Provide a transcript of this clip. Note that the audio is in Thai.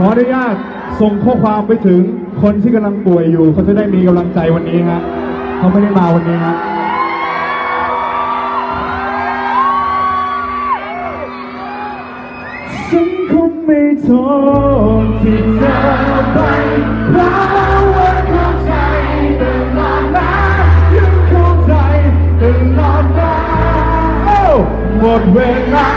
ขออนุญาตส่งข้อความไปถึงคนที่กำลังป่วยอยู่เขาจะได้มีกำลังใจวันนี้ฮะเขาไม่ได้มาวันนี้ฮะฉันคงไม่โทษที่เธอไปเพราะว่าเข้าใจตนอนนะยังเข้าใจตลอนนอโอ้หมดเวลา